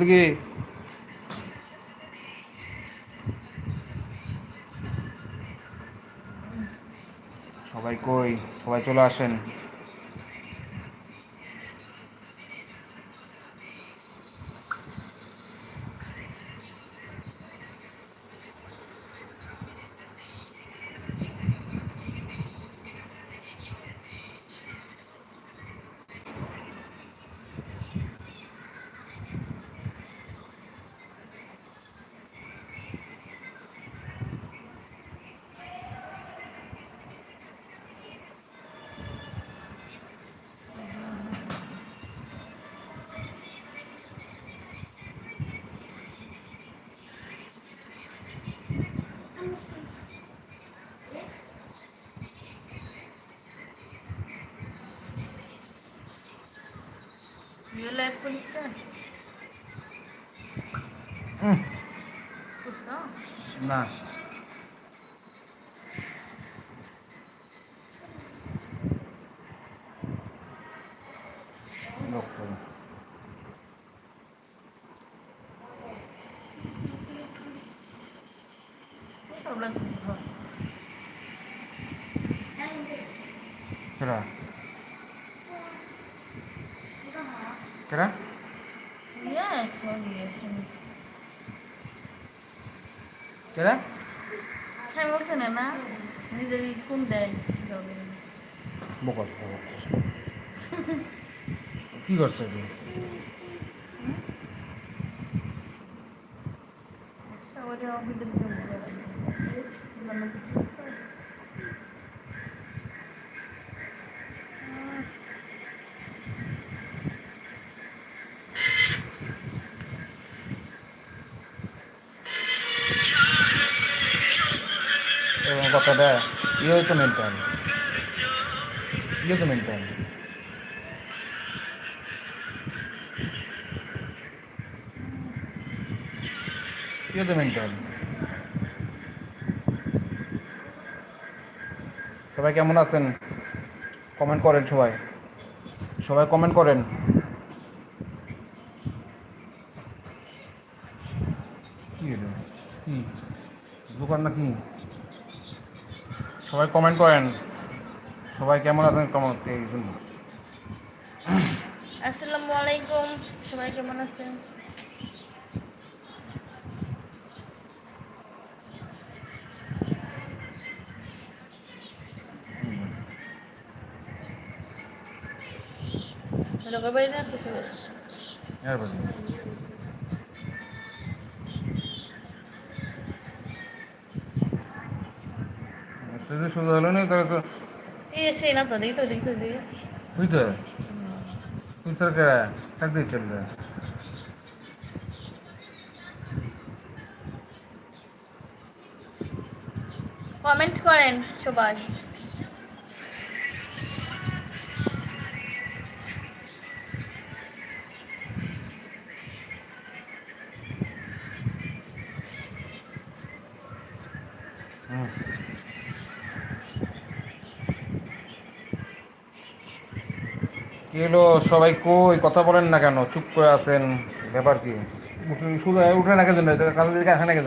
দেখি সবাই কই? সবাই চলে আসেন। Your life পরীক্ষা হুম, বুঝছ না লোক করে। প্রবলেম কেরা কেরা Yes, sorry, yes. কেরা সাই বলছে না না নিজের কোন দেয় কি করছ তুই সবারই ইয়ে তো মেনটেন সবাই কেমন আছেন? কমেন্ট করেন সবাই। সবাই কমেন্ট করেন। কি দোকান না কি সবাই কমেন্ট করেন। সবাই কেমন আছেন? কমেন্ট এই শুনুন আসসালামু আলাইকুম। সবাই কেমন আছেন? বলি যদি শুধু হলো না তো এই এসে না তো দেখি তো দেখি তো দেখি তুই তো তুই তোর কে তাক দিয়ে চলবে কমেন্ট করেন সবাই। হলো, সবাই কই? কথা বলেন না কেন? চুপ করে আছেন। ব্যাপার কি? শুধু উঠে না কেন? কাজ দিকে আসে না কেন?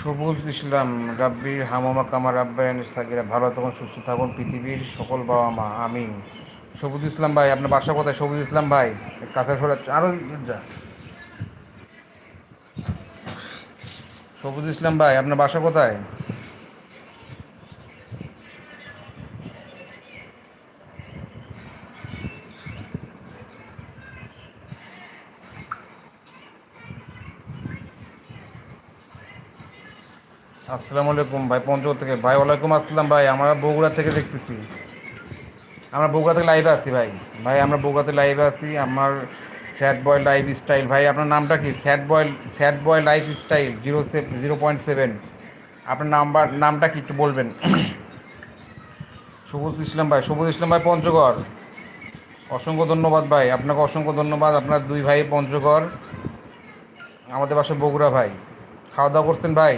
সবুজ ইসলাম, রাব্বি, হামামা কামা রাব্বায়ন সাকিরা ভালো তখন সুস্থ থাকুন, পৃথিবীর সকল বাবা মা আমি সবুজ ইসলাম ভাই, আপনার বাসা কোথায়? সবুজ ইসলাম ভাই কাছে সরে আরও সবুজ ইসলাম ভাই, আপনার বাসা কোথায়? আসসালামু আলাইকুম ভাই, পঞ্চগড় থেকে। ভাই, ওয়ালাইকুম আসসালাম ভাই, আমরা বগুড়া থেকে দেখতেছি। আমরা বগুড়া থেকে লাইভে আছি ভাই। ভাই, আমরা বগুড়াতে লাইভে আছি। আমার স্যাড বয় লাইফ স্টাইল ভাই, আপনার নামটা কি? Sad boy sad boy life style zero সে জিরো পয়েন্ট সেভেন আপনার নাম্বার, নামটা কি একটু বলবেন? সবুজ ইসলাম ভাই, সবুজ ইসলাম ভাই, পঞ্চগড়। অসংখ্য ধন্যবাদ ভাই, আপনাকে অসংখ্য ধন্যবাদ। আপনার দুই ভাই পঞ্চগড়, আমাদের বাসা বগুড়া ভাই। খাওয়া দাওয়া করছেন ভাই?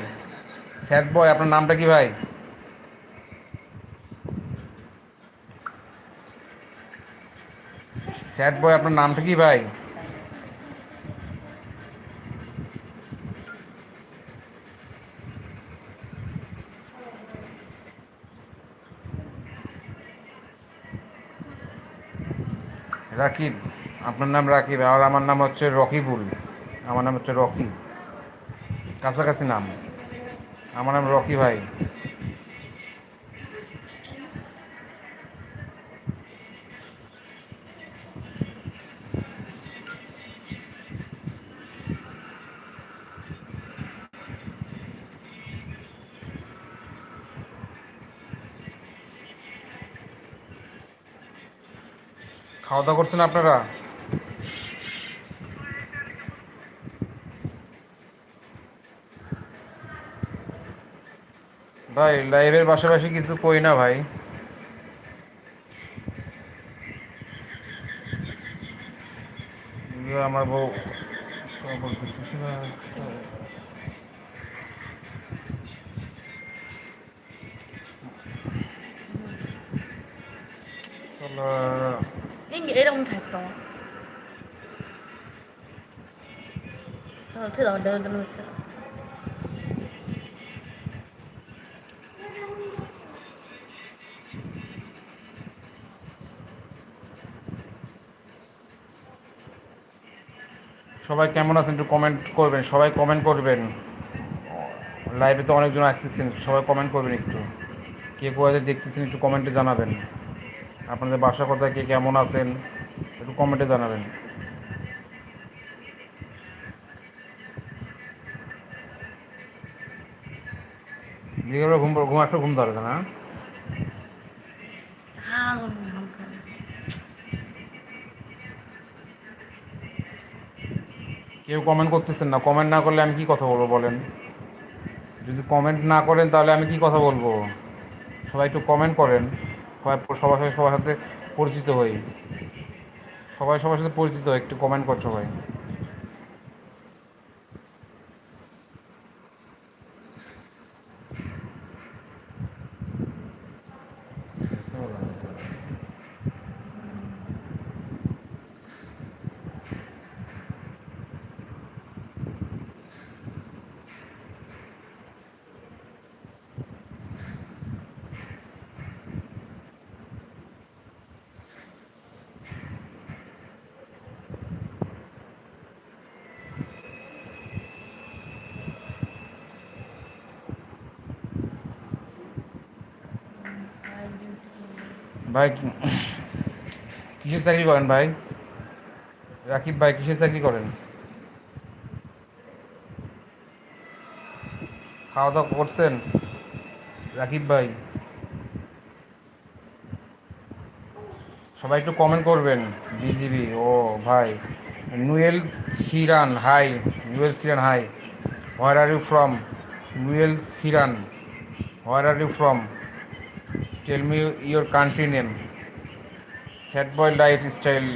স্যাড বয়, আপনার নামটা কি ভাই? স্যাড বয়, আপনার নামটা কি ভাই? রাকিব, আপনার নাম রাকিব, আর আমার নাম হচ্ছে রকিবুল। আমার নাম হচ্ছে রকি। কাছাকাছি নাম। আমার নাম রকি ভাই। খাওয়া দাওয়া করছেন আপনারা? ভাই লাইভের পাশাপাশি কিছু কই না ভাই। আমার বউ এরকম থাকতো আমার ধরতে সবাই কেমন আছেন একটু কমেন্ট করবেন, সবাই কমেন্ট করবেন। লাইভে তো অনেকজন আসতেছেন, সবাই কমেন্ট করবেন একটু। কে কোথায় দেখতেছেন একটু কমেন্টে জানাবেন। আপনাদের বাসা কোথায়, কে কেমন আছেন, একটু কমেন্টে জানাবেন। বিকেলে ঘুম ঘুম একটা ঘুম ধরে না? কেউ কমেন্ট করতেছেন না। কমেন্ট না করলে আমি কি কথা বলব বলেন? যদি কমেন্ট না করেন তাহলে আমি কি কথা বলব? সবাই একটু কমেন্ট করেন। সবাই সবার সাথে সবার সাথে পরিচিত হই। সবাই সবার সাথে পরিচিত হয় একটু কমেন্ট কর সবাই। ভাই, কিসের চাকরি করেন ভাই? রাকিব ভাই, কিসের চাকরি করেন? খাওয়া দাওয়া করছেন? রাকিব ভাই। সবাই একটু কমেন্ট করবেন বিজিবি ও ভাই, Nuel Siran hi Nuel Siran hi where are you from Nuel Siran where are you from tell me your country name sad boy life style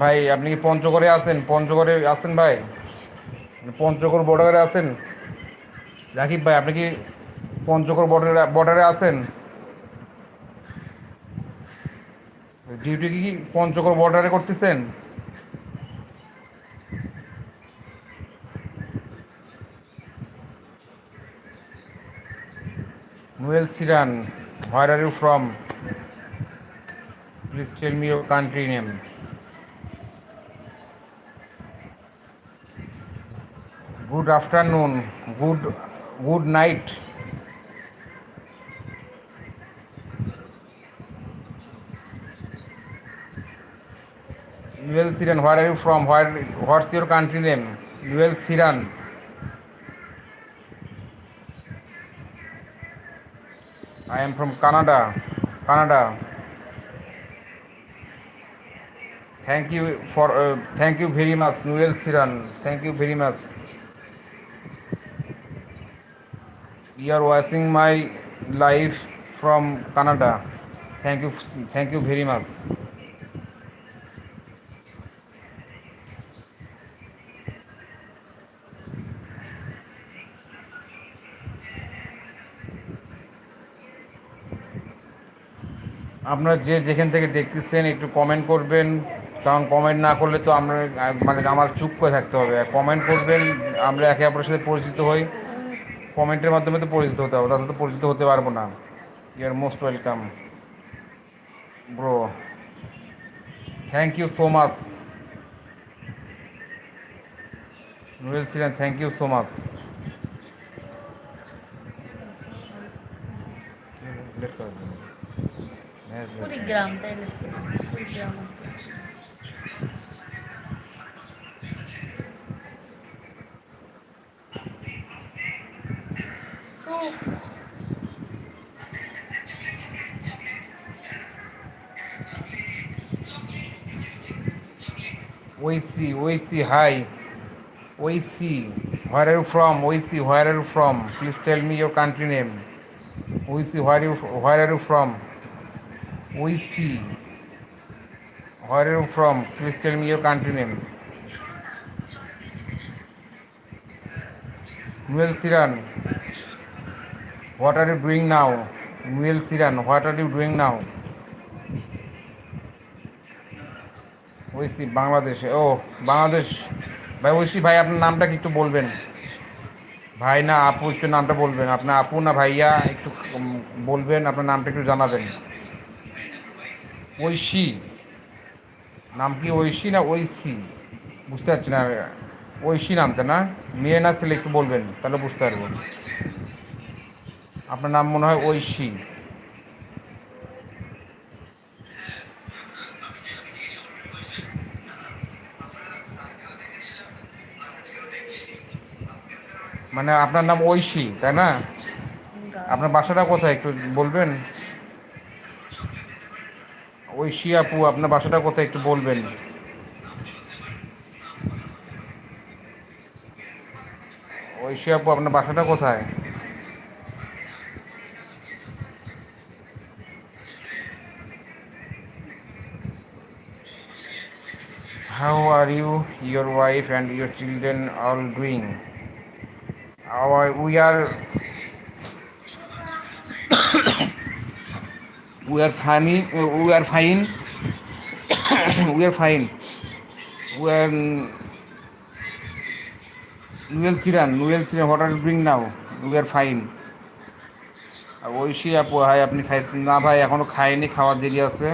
ভাই, আপনি কি পঞ্চগড়ে আছেন? পঞ্চগড়ে আছেন ভাই? পঞ্চগড় বর্ডারে আছেন? রাকিব ভাই, আপনি কি পঞ্চগড় বর্ডারে বর্ডারে আছেন? ডিউটি কি পঞ্চগড় বর্ডারে করতেছেন? Nuel Siran where are you from please tell me your country name good afternoon good good night Nuel Siran, where are you from? Where, what's your country name? Nuel Siran. I am from Canada. Canada. Thank you for uh, thank you very much, Noel Siran. Thank you very much. You are watching my live from Canada. Thank you, thank you very much. আপনারা যে যেখান থেকে দেখতেছেন, একটু comment করবেন। কারণ comment না করলে তো আমরা মানে আমার চুপ করে থাকতে হবে। কমেন্ট করবেন, আমরা একে অপরের সাথে পরিচিত হই। কমেন্টের মাধ্যমে তো পরিচিত হতে হবে তাতে তো পরিচিত হতে পারব না। You are most welcome bro thank you so much Nuel ছিলেন thank you so much Kurigram তাই লিখছে Kurigram Oisi, Oisi, hi. Oisi, where are you from? Oisi, where are you from? Please tell me your country name. Oisi, where are you, Oisi, where are you from? Please tell me your country name. Nuel Siran, what are you doing now? Nuel Siran, what are you doing now? ওইসি বাংলাদেশে ও বাংলাদেশ ভাই ওইসি ভাই আপনার নামটা কি একটু বলবেন ভাই না আপু একটু নামটা বলবেন আপনার আপু না ভাইয়া একটু বলবেন আপনার নামটা একটু জানাবেন ঐশী। নাম কি ঐশী না ঐশী? বুঝতে পারছি না, ঐশী নামটা না? মেয়ে না ছেলে একটু বলবেন, তাহলে বুঝতে পারব। আপনার নাম মনে হয় ঐশী। মানে আপনার নাম ঐশী, তাই না? আপনার বাসাটা কোথায় একটু বলবেন? ওই শিয়াপু আপনার বাসাটা কোথায় একটু বলবেন? ওই শিয়াপু আপনার বাসাটা কোথায়? How are you your wife and your children all doing we are we are fine we are fine we are fine we are Nuel Siran Nuel Siran what are you doing now we are fine আর ঐশী আপু hi আপনি খাইছেন না ভাই এখনও খাইনি খাওয়ার দেরি আছে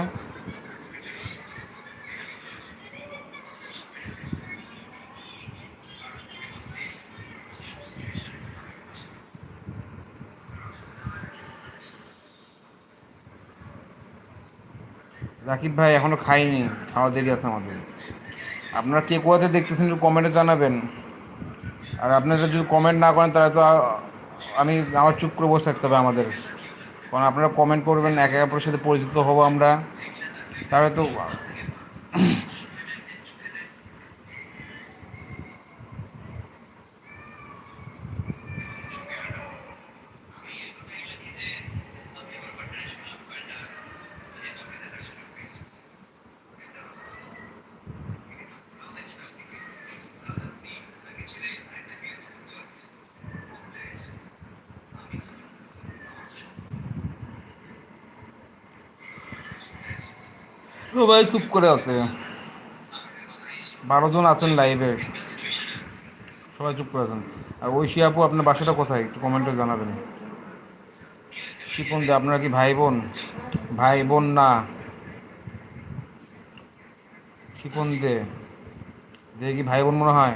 রাকিব ভাই এখনও খাইনি, খাওয়া দেরি আছে আমাদের। আপনারা কে কোয়াতে দেখতেছেন একটু কমেন্টে জানাবেন। আর আপনারা যদি কমেন্ট না করেন, তাহলে তো আমি আমার চুপ করে বসে থাকতে হবে আমাদের। কারণ আপনারা কমেন্ট করবেন, একে অপরের সাথে পরিচিত হব আমরা। তাহলে তো সবাই চুপ করে আছে। বারো জন আছেন লাইভে সবাই চুপ করে আছেন। আর ঐশী আপু, আপনার বাসাটা কোথায়? একটু কমেন্টে জানাবেন। শিপন দে, আপনারা কি ভাই বোন ভাই বোন না। শিপন দে। দেখে ভাই বোন মনে হয়?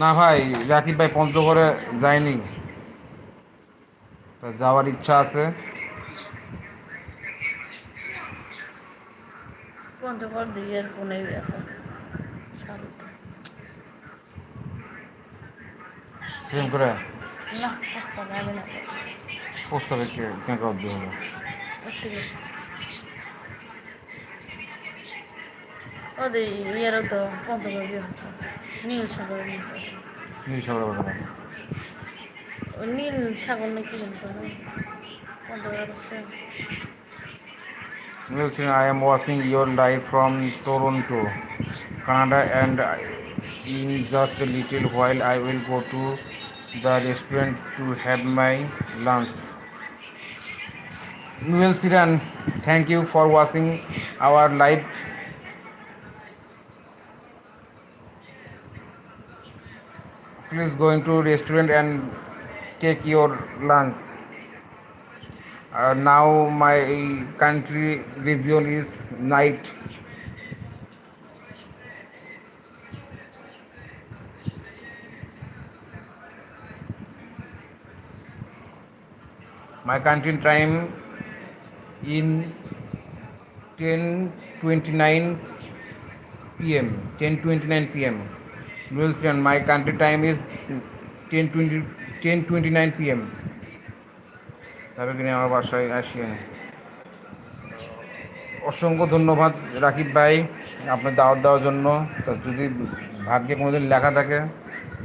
না ভাই, রাকিব ভাই পঞ্চগড়ে যায়নি। তা যাওয়ার ইচ্ছা আছে। পঞ্চগড় দিকের কোনে এখন শাড়িতে প্রেম করে। না কষ্ট যাবে না। প্রস্তাবে কে হলো? ওর থেকে ওদের ইয়েরও তো পঞ্চগড় বিয়ে হচ্ছে। নীল সাগর নীল সাগরের কথা নীল সাগর নাকি হচ্ছে? Wilson, I am watching your live from Toronto, Canada, and in just a little while I will go to the restaurant to have my lunch. Noel Siran, thank you for watching our live. Please go into restaurant and take your lunch. Uh, now my country region is night. My country time in 10:29 p.m. 10:29 p.m. Wilson, my country time is 10:20 10:29 p.m. তবে কিনে আমার বাসায় আসেন। অসংখ্য ধন্যবাদ রাকিব ভাই আপনার দাওয়াত দেওয়ার জন্য। যদি ভাগ্যে কোনোদিন লেখা থাকে,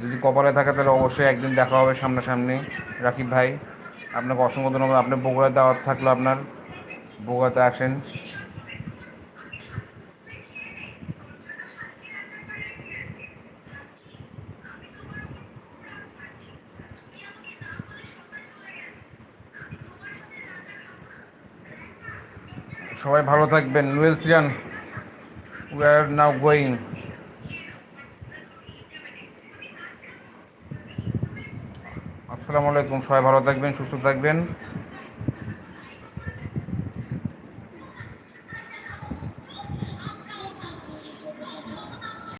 যদি কপালে থাকে, তাহলে অবশ্যই একদিন দেখা হবে সামনাসামনি। রাকিব ভাই, আপনাকে অসংখ্য ধন্যবাদ। আপনার বগুড়ায় দাওয়াত থাকল আপনার। বগুড়াতে আসেন। সবাই ভালো থাকবেন। নুয়েল সিরান উই আর নাও গোয়িং আসসালামু আলাইকুম, সবাই ভালো থাকবেন, সুস্থ থাকবেন।